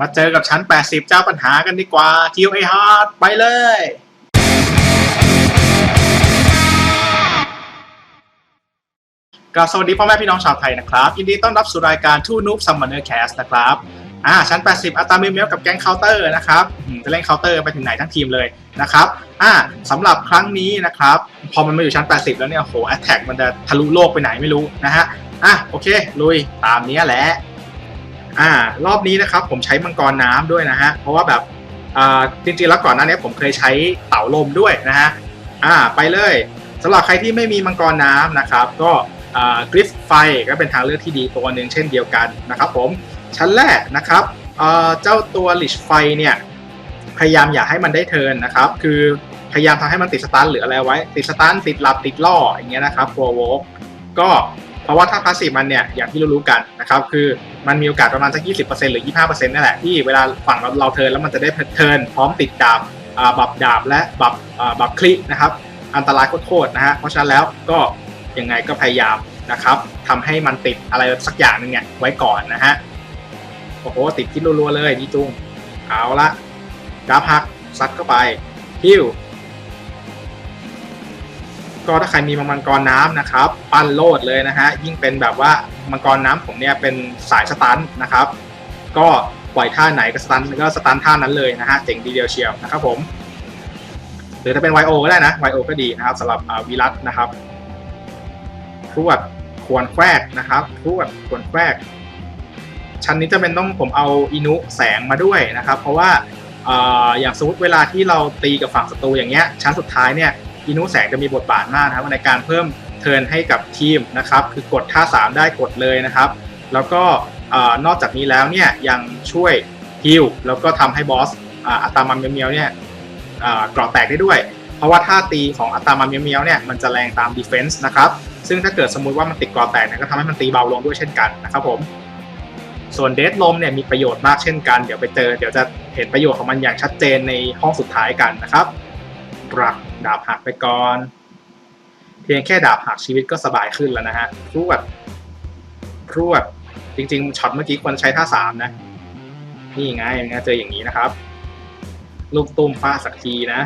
มาเจอกับชั้น 80 เจ้าปัญหากันดีกว่า QA Hard ไปเลยกราบสวัสดีพ่อแม่พี่น้องชาวไทยนะครับ ยินดีต้อนรับสู่รายการ Two Noob Summoner Cast นะครับ อ่า ชั้น 80 อัตามิเมลกับแก๊งเคาน์เตอร์นะครับอืมจะเล่นเคาน์เตอร์ไปถึงไหนทั้งทีมเลยนะครับ อ่าสำหรับครั้งนี้นะครับ พอมันมาอยู่ชั้น 80 แล้วเนี่ยโหแอตแทกมันจะทะลุโลกไปไหนไม่รู้นะฮะ อะโอเค ลุยตามนี้แหละ อ่ารอบนี้นะครับผมใช้มังกรน้ำด้วยนะฮะเพราะว่าแบบอ่าจริงๆแล้วก่อนหน้านี้ผมเคยใช้เต่าลมด้วยนะฮะอ่าไปเลยสำหรับใครที่ไม่มีมังกรน้ำนะครับ ก็อ่ากริฟไฟก็เป็นทางเลือกที่ดีตัวหนึ่งเช่นเดียวกันนะครับผมชั้นแรกนะครับเอ่อเจ้าตัวลิชไฟเนี่ยพยายามอย่าให้มันได้เทินนะครับ คือพยายามทำให้มันติดสตันหรืออะไรไว้ ติดสตันติดหลับติดล่ออย่างเงี้ยนะครับตัวโวกก็ เพราะว่าถ้าพาสซีฟมันเนี่ยอย่างที่รู้ๆกันนะครับคือมันมีโอกาสประมาณสัก 20%หรือ 25%นั่นแหละที่เวลาฝั่งเราเราเทิร์นแล้วมันจะได้เทิร์นพร้อมติดดาบบับดาบและบับบับคลินะครับอันตรายโคตรๆนะฮะเพราะฉะนั้นแล้วก็ยังไงก็พยายามนะครับทำให้มันติดอะไรสักอย่างหนึ่งเนี่ยไว้ก่อนนะฮะโอ้โหติดที่รัวๆเลยดีจุงเอาละกราฟหักซัดเข้าไปฮิว ก็ถ้าใครมีมังกรน้ำนะครับ ปั้นโลดเลยนะฮะยิ่งเป็นแบบว่ามังกรน้ำผมเนี่ยเป็นสายสตันนะครับ ก็ปล่อยท่าไหนก็สตันก็สตันท่านั้นเลยนะฮะเจ๋งดีเดียวเชียวนะครับผม หรือถ้าเป็น YO ก็ได้นะ YO ก็ดีนะครับสำหรับวิรัตนะครับพรวดควรแควกนะครับพรวดควรแควกชั้นนี้จะเป็นต้องผมเอาอินุแสงมาด้วยนะครับ เพราะว่าอย่างสมมติเวลาที่เราตีกับฝั่งศัตรูอย่างเงี้ยชั้นสุดท้ายเนี่ย อินุแสงจะมีบทบาทมากนะครับในการเพิ่มเทิร์นให้กับทีมนะครับ คือกดท่า 3 ได้กดเลยนะครับ แล้วก็นอกจากนี้แล้วเนี่ยยังช่วยฮิลแล้วก็ทำให้บอสอัตามันเมียวเนี่ยกรอบแตกได้ด้วย เพราะว่าท่าตีของอัตามันเมียวเนี่ยมันจะแรงตามดีเฟนส์นะครับ ซึ่งถ้าเกิดสมมุติว่ามันติดกรอบแตกเนี่ยก็ทำให้มันตีเบาลงด้วยเช่นกันนะครับผมส่วนเดทลมเนี่ยมีประโยชน์มากเช่นกัน เดี๋ยวไปเจอ เดี๋ยวจะเห็นประโยชน์ของมันอย่างชัดเจนในห้องสุดท้ายกันนะครับปรับ ดาบหักไปก่อน เพียงแค่ดาบหักชีวิตก็สบายขึ้นแล้วนะฮะพรวดพรวดจริงๆช็อตเมื่อกี้ควรใช้ท่าสามนะ นี่ไงยังไงเจออย่างนี้นะครับ ลูกตุ้มฟาสักทีนะ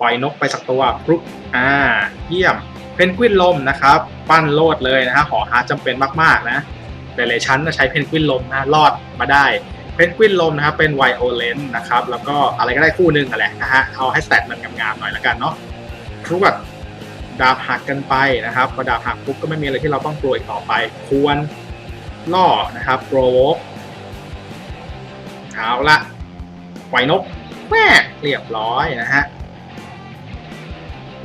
ปล่อยนกไปสักตัวปรุกอ่า เยี่ยม เพนกวินลมนะครับ ปั้นโลดเลยนะฮะหอฮาร์จำเป็นมากๆนะหลายๆชั้นจะใช้เพนกวินลมนะรอดมาได้ นกวินลมนะครับเป็นไวโอเลนนะครับแล้วก็อะไรก็ได้คู่หนึ่งกันแหละนะฮะเอาให้แตทมันงามๆหน่อยแล้วกันเนาะพรวดดาบหักกันไปนะครับพอดาบหักปุ๊บก็ไม่มีอะไรที่เราต้องกลัวอีกต่อไป ควรล่อนะครับโปรโวกเอาละปล่อยนกแม่เรียบร้อยนะฮะ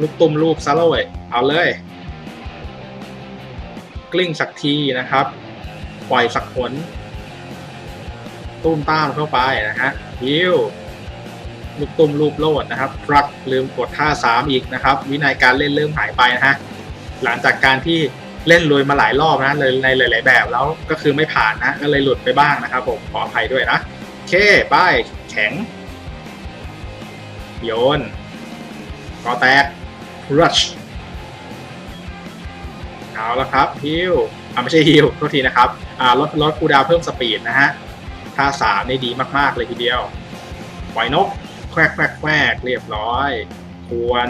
ลูกตุ่มรูปซะเลยเอาเลย กลิ้งสักทีนะครับ ปล่อยสักผล ตุ้มต้ามเข้าไปนะฮะฮิวลูกตุ้มรูปโลดนะครับพรักลืมกดท่าสามอีกนะครับ วินัยการเล่นเริ่มหายไปนะฮะหลังจากการที่เล่นรวยมาหลายรอบนะเลยในหลาย ๆ แบบแล้วก็คือไม่ผ่านนะ ก็เลยหลุดไปบ้างนะครับผมขออภัยด้วยนะโอเคไปแข็ง โยนกอแตกรัชเอาละครับฮิลอ่าไม่ใช่ฮิลโทษทีนะครับอ่าลดลดคูดาวเพิ่มสปีดนะฮะ ท่าสามนี่ดีมากๆเลยทีเดียว ปล่อยนก แควกแควกแควกเรียบร้อย ควร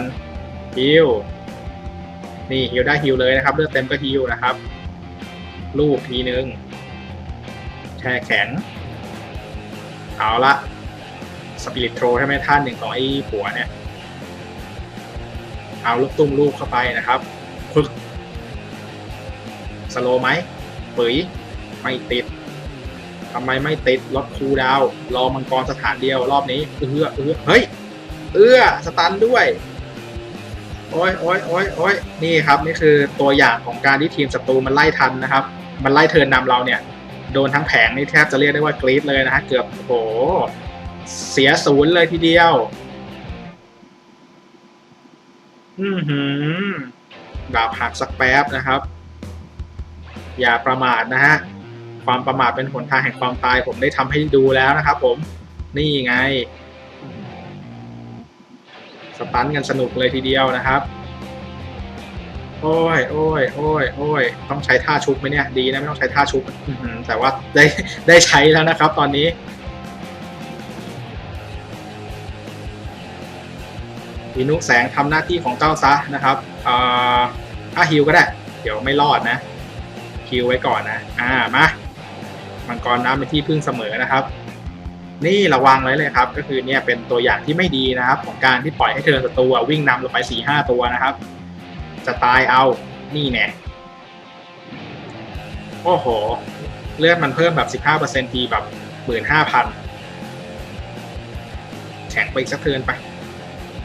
ฮิลนี่ฮิลได้ฮิลเลยนะครับ เลือดเต็มก็ฮิลนะครับ ลูกทีนึง แช่แข็ง เอาละสปิริตโทรใช่ไหมท่านหนึ่งของไอ้ผัวเนี่ย เอาลูกตุ้มลูกเข้าไปนะครับพึกสโลไหมปุ๋ยไม่ติดำไมไม่ติดลดคูดาวรอมังกรสถานเดียวรอบนี้เอื้อเอื้อเฮ้ย เอื้อสตันด้วย โอ้ยโอ้ยโอ้ยโอ้ยนี่ครับนี่คือตัวอย่างของการที่ทีมศัตรูมันไล่ทันนะครับ มันไล่เทินนำเราเนี่ยโดนทั้งแผงนี่แทบจะเรียกได้ว่ากรี๊ดเลยนะฮะเกือบโอ้โหเสียศูนย์เลยทีเดียว อือหือดาบหักสักแป๊บนะครับ อย่าประมาทนะฮะ ความประมาทเป็นหนทางแห่งความตาย ผมได้ทำให้ดูแล้วนะครับผมนี่ไง สตันกันสนุกเลยทีเดียวนะครับ โอ้ยโอ้ยโอ้ยโอ้ยต้องใช้ท่าชุบไหมเนี่ยดีนะไม่ต้องใช้ท่าชุบแต่ว่าได้ได้ใช้แล้วนะครับ ตอนนี้อินุแสงทำหน้าที่ของเจ้าซะนะครับอ่าถ้าฮิวก็ได้ เดี๋ยวไม่รอดนะฮิวไว้ก่อนนะ อ่า มา มังกรน้ำเป็นที่พึ่งเสมอนะครับ นี่ระวังไว้เลยครับ ก็คือเนี่ยเป็นตัวอย่างที่ไม่ดีนะครับ ของการที่ปล่อยให้เธอศัตรูวิ่งนำลงไปสี่ห้าตัวนะครับ จะตายเอานี่แน่โอ้โห เลือดมันเพิ่มแบบสิบห้าเปอร์เซ็นทีแบบหมื่นห้าพันแข็งไปอีกสักเทินไป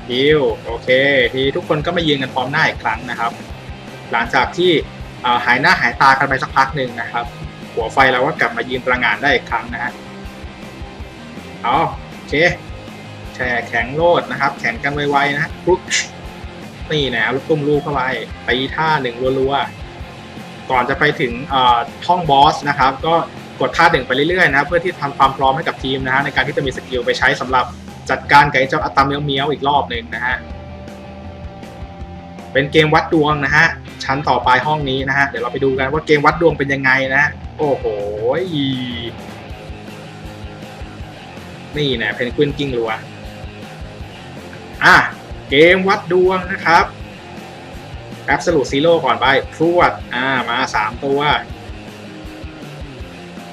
ฮิวโอเค ทีทุกคนก็มายืนกันพร้อมหน้าอีกครั้งนะครับ หลังจากที่หายหน้าหายตากันไปสักพักหนึ่งนะครับ หัวไฟเราก็กลับมายืนประงานได้อีกครั้งนะฮะเอาโอเค แช่แข็งโลดนะครับ แข็งกันไวๆนะปุ๊บนี่นะลูกตุ้มลูกเข้าไปตีท่าหนึ่งรัวๆก่อนจะไปถึงเอ่อห้องบอสนะครับ ก็กดท่าหนึ่งไปเรื่อยๆนะเพื่อที่ทำความพร้อมให้กับทีมนะฮะในการที่จะมีสกิลไปใช้สำหรับจัดการกับไอ้เจ้าอัตตาเมียวเมียวอีกรอบหนึ่งนะฮะเป็นเกมวัดดวงนะฮะ ชั้นต่อไปห้องนี้นะฮะ เดี๋ยวเราไปดูกันว่าเกมวัดดวงเป็นยังไงนะฮะโอ้โห นี่นะเพนกวินกิ้งรัว อะ เกมวัดดวงนะครับแอบสูตซีโร่ก่อนไปพรวด อ่า มาสามตัว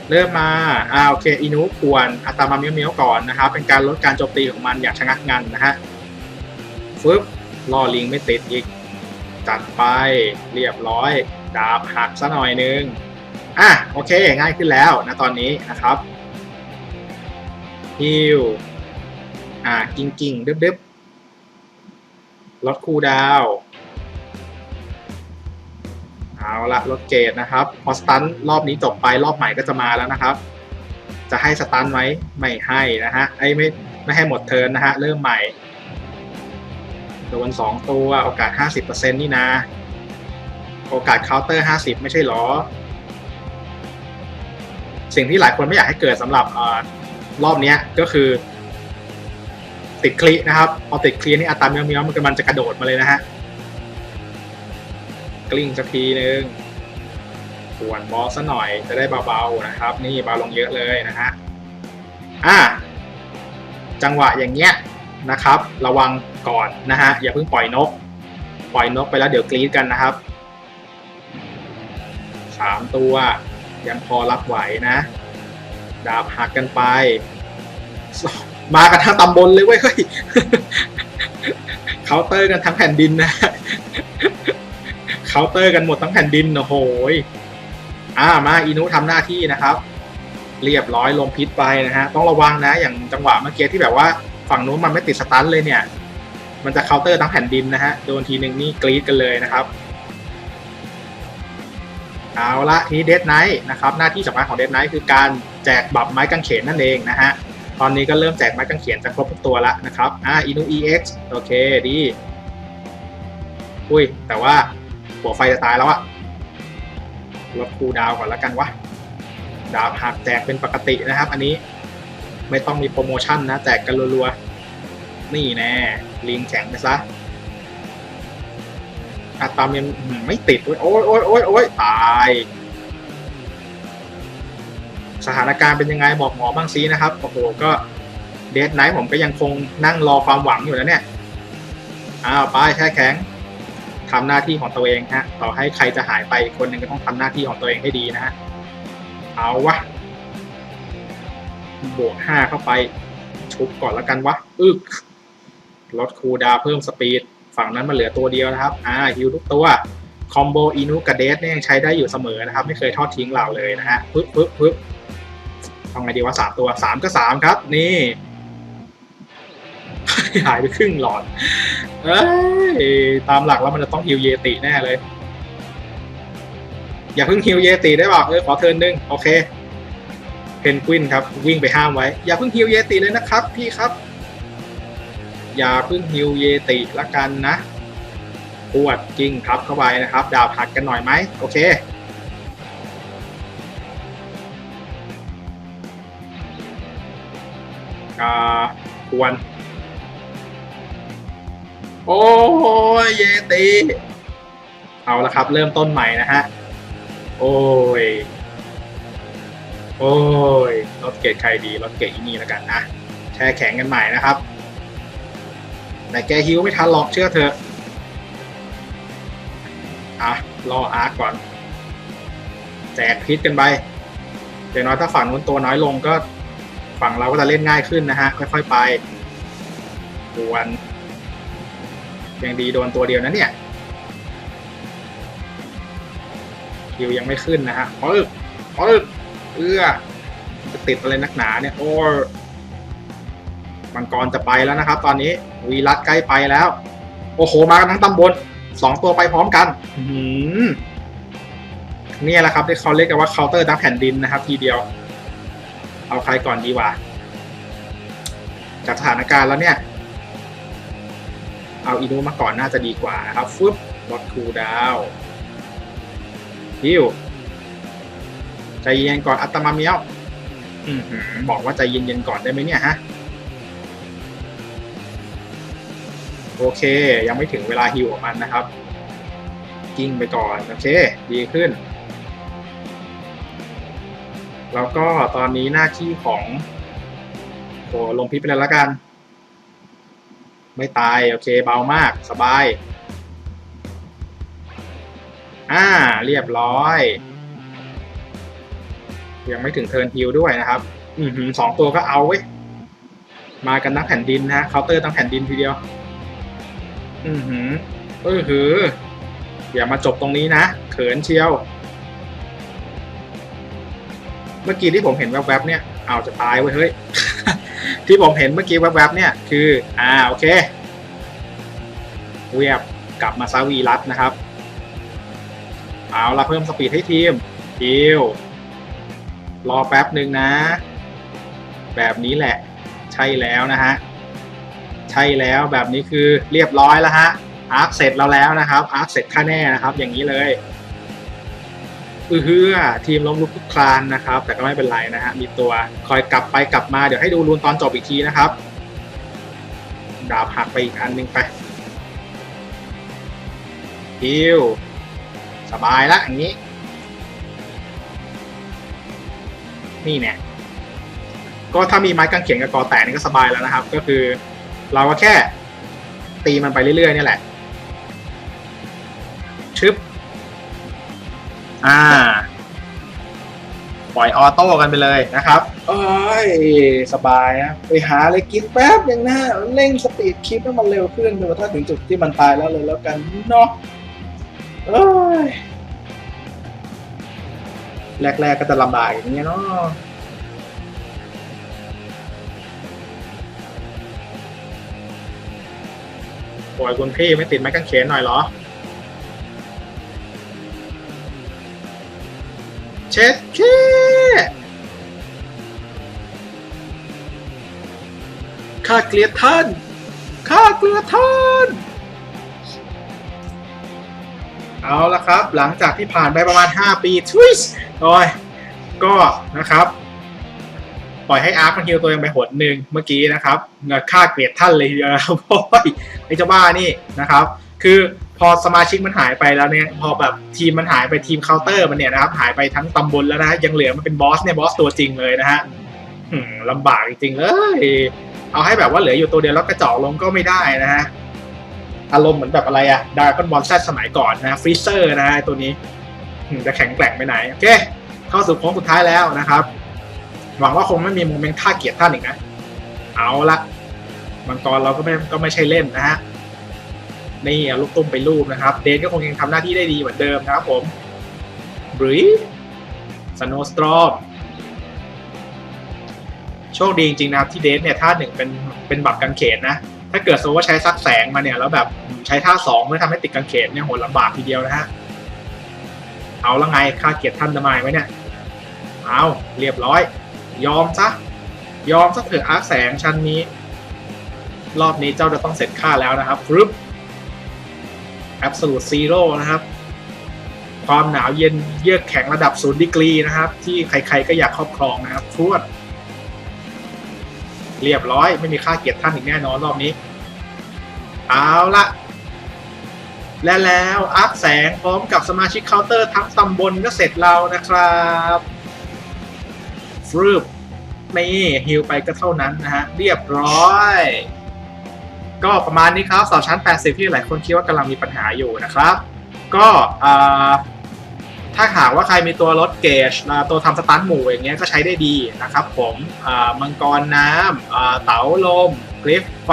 เริ่มมา อ่า โอเค อินุควรอัตามาเมียวเมียวก่อนนะครับ เป็นการลดการโจมตีของมันอย่างชะงักงันนะฮะฟึบล่อลิงไม่ติดอีก จัดไปเรียบร้อย ดาบหักซะหน่อยนึง อะโอเคง่ายขึ้นแล้วนะตอนนี้นะครับฮิวอ่ากิ่งกิ่งดึบดึบลดคูดาวเอาละลดเกรดนะครับ พอสตันรอบนี้จบไปรอบใหม่ก็จะมาแล้วนะครับ จะให้สตันไหมไม่ให้นะฮะไอ้ไม่ไม่ให้หมดเทิร์นนะฮะเริ่มใหม่ โดนสองตัวโอกาส 50%นี่นะ โอกาสเคาน์เตอร์ 50 ไม่ใช่หรอ สิ่งที่หลายคนไม่อยากให้เกิดสำหรับอรอบนี้ก็คือ ติดคลีนะครับพอติดคลีนี่อัตราเมียวเมียวมันก็มันจะกระโดดมาเลยนะฮะ กลิ้งสักทีนึงปวนบอสซะหน่อยจะได้เบาๆนะครับ นี่เบาลงเยอะเลยนะฮะอะจังหวะอย่างเงี้ยนะครับ ระวัง ก่อนนะฮะอย่าเพิ่งปล่อยนก ปล่อยนกไปแล้วเดี๋ยวกรีดกันนะครับสามตัวยังพอรับไหวนะ ดาบหักกันไป มากันทั้งตำบลเลยเว้ยเฮ้ยเคาน์เตอร์กันทั้งแผ่นดินนะเคาน์เตอร์กันหมดทั้งแผ่นดินโอ้โหยอ่ามาอินุทำหน้าที่นะครับ เรียบร้อยลมพิษไปนะฮะต้องระวังนะ อย่างจังหวะเมื่อกี้ที่แบบว่าฝั่งนู้นมันไม่ติดสตันเลยเนี่ย มันจะเคาน์เตอร์ทั้งแผ่นดินนะฮะ โดนทีหนึ่งนี่กรีดกันเลยนะครับ เอาละทีนี้เดดไนท์นะครับ หน้าที่สำคัญของเดดไนท์คือการแจกบับไม้กางเขนนั่นเองนะฮะ ตอนนี้ก็เริ่มแจกไม้กางเขนจะครบทุกตัวแล้วนะครับอ่าอินู EX โอเคดี อุ้ย แต่ว่าหัวไฟจะตายแล้วอะลดคูดาวก่อนแล้วกันวะ ดาบหักแจกเป็นปกตินะครับ อันนี้ไม่ต้องมีโปรโมชั่นนะ แจกกันรัวๆ นี่แน่ลิงแข็งไปซะอะตามยังไม่ติดเว้ยโอ้ยโอ้ยโอ้ยโอ้ยตาย สถานการณ์เป็นยังไงบอกหมอบ้างซีนะครับ โอ้โห ก็เดทไนท์ผมก็ยังคงนั่งรอความหวังอยู่นะเนี่ย อ้าวไปแช่แข็งทำหน้าที่ของตัวเองฮะ ต่อให้ใครจะหายไปคนหนึ่งก็ต้องทำหน้าที่ของตัวเองให้ดีนะฮะ เอาวะ บวกห้าเข้าไป ชุบก่อนแล้วกันวะ อึก ลดคูดาวเพิ่มสปีด ฝั่งนั้นมันเหลือตัวเดียวนะครับ อ่าฮิวทุกตัว คอมโบอินุกับเดสเนี่ยยังใช้ได้อยู่เสมอนะครับ ไม่เคยทอดทิ้งเราเลยนะฮะปึ๊บปึ๊บปึ๊บทำไงดีว่าสามตัวสามก็สามครับ นี่หายไปครึ่งหลอด เอ้ย ตามหลักแล้วมันจะต้องฮิวเยติแน่เลย อย่าเพิ่งฮิวเยติได้ป่ะเออขอเทิร์นหนึง โอเค เพนกวินครับ วิ่งไปห้ามไว้ อย่าเพิ่งฮิวเยติเลยนะครับ พี่ครับ อย่าเพิ่งฮิวเยติละกันนะปวดกิ้งครับเข้าไปนะครับ ดาวผัดกันหน่อยไหมโอเคควร โอ้ยเยติ เอาละครับ เริ่มต้นใหม่นะฮะ โอ้ย โอ้ยรถเกตใครดีรถเกตอีนี่แล้วกันนะแช่แข็งกันใหม่นะครับ แต่แกฮิวไม่ทันหรอกเชื่อเถอะอะรออาร์ก่อน แจกพิษกันไปอย่างน้อยถ้าฝั่งนู้นตัวน้อยลงก็ฝั่งเราก็จะเล่นง่ายขึ้นนะฮะ ค่อยๆไปดวนยังดีโดนตัวเดียวนะเนี่ยคิวยังไม่ขึ้นนะฮะปึ๊บปึ๊บเอื้อจะติดอะไรนักหนาเนี่ย โอ้ มังกรจะไปแล้วนะครับ ตอนนี้วีรัตใกล้ไปแล้ว โอ้โห มากันทั้งตำบลสองตัวไปพร้อมกันนี่แหละครับที่เขาเรียกกันว่าเคาน์เตอร์ดักแผ่นดินนะครับ ทีเดียว เอาใครก่อนดีวะจากสถานการณ์แล้วเนี่ย เอาอีนูมาก่อนน่าจะดีกว่านะครับฟึบลดคูดาวฮิวใจเย็นก่อนอัตมาเมียวบอกว่าใจเย็นๆก่อนได้ไหมเนี่ยฮะ โอเค ยังไม่ถึงเวลาฮิวของมันนะครับ กิ้งไปก่อนโอเค ดีขึ้น แล้วก็ตอนนี้หน้าที่ของโอลงพิษไปแล้วละกัน ไม่ตาย โอเค เบามากสบาย อ่า เรียบร้อย ยังไม่ถึงเทิร์นฮิลด้วยนะครับอือหือสองตัวก็เอาเว้ยมากันทั้งแผ่นดินนะฮะเคาน์เตอร์ทั้งแผ่นดินทีเดียว อือหือเออหืออย่ามาจบตรงนี้นะ เขินเชียว เมื่อกี้ที่ผมเห็นแวบๆเนี่ย เอาจะตายเว้ยเฮ้ย ที่ผมเห็นเมื่อกี้แวบๆเนี่ย คือ อ่าโอเค เวียบกลับมาซาวีรัตนะครับ เอาละเพิ่มสปีดให้ทีมฮิวรอแป๊บหนึ่งนะ แบบนี้แหละ ใช่แล้วนะฮะ ใช่แล้วแบบนี้คือเรียบร้อยแล้วฮะอาร์คเสร็จแล้วแล้วนะครับอาร์คเสร็จค่าแน่นะครับ อย่างนี้เลยอือฮือทีมล้มลุกคลานนะครับ แต่ก็ไม่เป็นไรนะฮะมีตัวคอยกลับไปกลับมาเดี๋ยวให้ดูรูนตอนจบอีกทีนะครับ ดาบหักไปอีกอันหนึ่งไปฮิวสบายละอย่างนี้ นี่เนี่ยก็ถ้ามีไม้กางเขนกับกอแตกนี่ก็สบายแล้วนะครับ ก็คือ เราก็แค่ ตีมันไปเรื่อยๆนี่แหละ ชึบ อ่า ปล่อยออโต้กันไปเลยนะครับเอ้ยสบายนะไปหาอะไรกินแป๊บอย่างนะเร่งสปีดคลิปให้มันเร็วขึ้นดูถ้าถึงจุดที่มันตายแล้วเลยแล้วกันเนาะเอ้ย แรกๆก็จะลำบากอย่างเงี้ยเนาะ อยคุณพี่ไม่ติดไม้กางเขนหน่อยเหรอ เช็ดแค่ข้าเกลียดท่านข้าเกลียดท่าน เอาละครับ หลังจากที่ผ่านไปประมาณ 5 ปีทวิสโอ้ยก็นะครับ ปล่อยให้อาร์คมันฮิวตัวเองไปหนหนึ่งเมื่อกี้นะครับเงินค่าเกลียดท่านเลยทีเดียวนะครับโอ้ยไอ้เจ้าบ้านี่นะครับ คือพอสมาชิกมันหายไปแล้วเนี่ยพอแบบทีมมันหายไปทีมเคาน์เตอร์มันเนี่ยนะครับหายไปทั้งตำบลแล้วนะยังเหลือมันเป็นบอสเนี่ยบอสตัวจริงเลยนะฮะหืมลำบากจริงเลยเอาให้แบบว่าเหลืออยู่ตัวเดียวแล้วกระจอกลงก็ไม่ได้นะฮะอารมณ์เหมือนแบบอะไรอะดาร์กอนบอลแซสมัยก่อนนะฟรีเซอร์นะฮะตัวนี้หืมจะแข็งแกร่งไปไหนโอเคเข้าสู่โค้งสุดท้ายแล้วนะครับ หวังว่าคงไม่มีโมเมนต์ท่าเกียรติท่านอีกนะ เอาละมังกรเราก็ไม่ก็ไม่ใช่เล่นนะฮะนี่ลูกตุ้มไปรูปนะครับ เดนก็คงยังทำหน้าที่ได้ดีเหมือนเดิมนะครับผมบรีสโนสตรอมโชคดีจริงๆนะครับที่เดนเนี่ยท่าหนึ่งเป็นเป็นบับกางเขนนะ ถ้าเกิดสมมติว่าใช้ซักแสงมาเนี่ยแล้วแบบใช้ท่าสองเพื่อทำให้ติดกางเขนเนี่ยโหลำบากทีเดียวนะฮะเอาละไงค่าเกียรติท่านจะมาไหมเนี่ย เอาเรียบร้อย ยอมซะ ยอมซะเถอะอาร์คแสงชั้นนี้ รอบนี้เจ้าจะต้องเสร็จค่าแล้วนะครับฟรึบ absolute zero นะครับ ความหนาวเย็นเยือกแข็งระดับ0ดีกรีนะครับ ที่ใครๆก็อยากครอบครองนะครับพรวด เรียบร้อยไม่มีค่าเกียรติท่านอีกแน่นอนรอบนี้ เอาละและแล้วอาร์คแสงพร้อมกับสมาชิกเคาน์เตอร์ทั้งตำบลก็เสร็จเรานะครับ ฟรึบนี่ฮิลไปก็เท่านั้นนะฮะ เรียบร้อย ก็ประมาณนี้ครับเสาชั้น 80 ที่หลายคนคิดว่ากำลังมีปัญหาอยู่นะครับ ก็ถ้าหากว่าใครมีตัวรถเกจตัวทำสตันหมู่อย่างเงี้ยก็ใช้ได้ดีนะครับผมมังกรน้ำเต๋าลมกริฟไฟ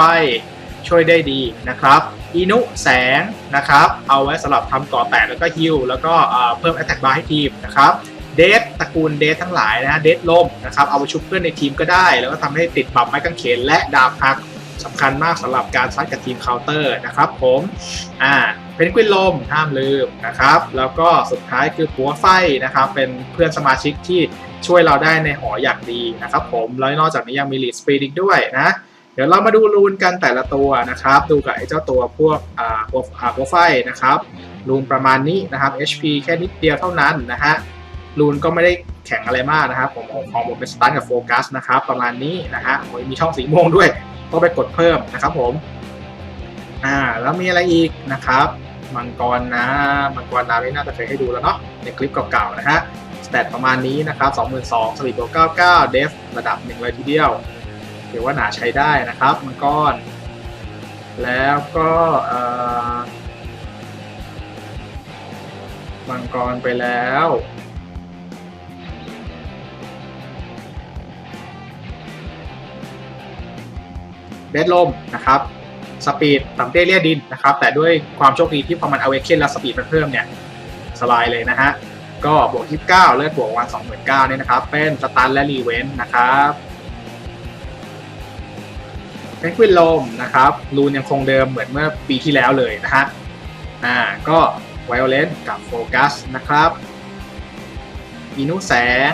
ช่วยได้ดีนะครับอินุแสงนะครับ เอาไว้สำหรับทำก่อแตกแล้วก็ฮิลแล้วก็เพิ่ม Attack Bar ให้ทีมนะครับ เดทตระกูลเดททั้งหลายนะฮะเดทลมนะครับเอาไปชุบเพื่อนในทีมก็ได้ แล้วก็ทำให้ติดปรับไม้กางเขนและดาบหักสำคัญมากสำหรับการซัดกับทีมเคาน์เตอร์นะครับผมอ่าเป็นกวินลมห้ามลืมนะครับแล้วก็สุดท้ายคือปัวไฟนะครับเป็นเพื่อนสมาชิกที่ช่วยเราได้ในหออย่างดีนะครับผมแล้วนอกจากนี้ยังมีลีดสปีดอีกด้วยนะเดี๋ยวเรามาดูรูนกันแต่ละตัวนะครับ ดูกับไอ้เจ้าตัวพวกอ่าพวกอ่าพวไฟนะครับรูนประมาณนี้นะครับ HP แค่นิดเดียวเท่านั้นนะฮะ รูนก็ไม่ได้แข็งอะไรมากนะครับ ผมของผมเป็นสตาร์ทกับโฟกัสนะครับประมาณนี้นะฮะโอ้ยมีช่องสีม่วงด้วยก็ไปกดเพิ่มนะครับผมอ่าแล้วมีอะไรอีกนะครับมังกรนะมังกรน้ำนี่น่าจะเคยให้ดูแล้วเนาะในคลิปเก่าๆนะฮะสเตตประมาณนี้นะครับ22,000สปีดโบ99 เดฟระดับหนึ่งเลยทีเดียวถือว่าหนาใช้ได้นะครับมังกรแล้วก็เอ่อมังกรไปแล้ว เดดลมนะครับสปีดต่ำเตี้ยเลียดินนะครับ แต่ด้วยความโชคดีที่พอมันเอาเวกเคนแล้วสปีดมันเพิ่มเนี่ยสบายเลยนะฮะ ก็บวก 29 เลือดบวกวัน29,000เนี่ยนะครับ เป็นสตันและรีเวนนะครับเพนกวินลมนะครับรูนยังคงเดิมเหมือนเมื่อปีที่แล้วเลยนะฮะอ่าก็ไวโอเลนกับโฟกัสนะครับอินุแสง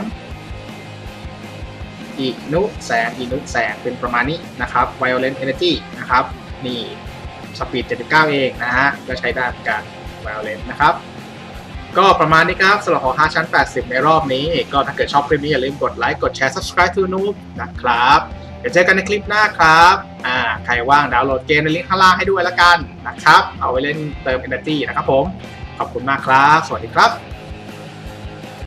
อินุแสงอินุแสงเป็นประมาณนี้นะครับไวโอเลนเอเนจีนะครับนี่สปีด 79 เองนะฮะก็ใช้ได้เหมือนกันไวโอเลนนะครับก็ประมาณนี้ครับสำหรับของ5ชั้น 80 ในรอบนี้ ก็ถ้าเกิดชอบคลิปนี้อย่าลืมกดไลค์กดแชร์ subscribe to Noob นะครับเดี๋ยวเจอกันในคลิปหน้าครับอ่าใครว่างดาวน์โหลดเกมในลิงก์ข้างล่างให้ด้วยละกันนะครับ เอาไว้เล่นเติม energy นะครับผม ขอบคุณมากครับ สวัสดีครับ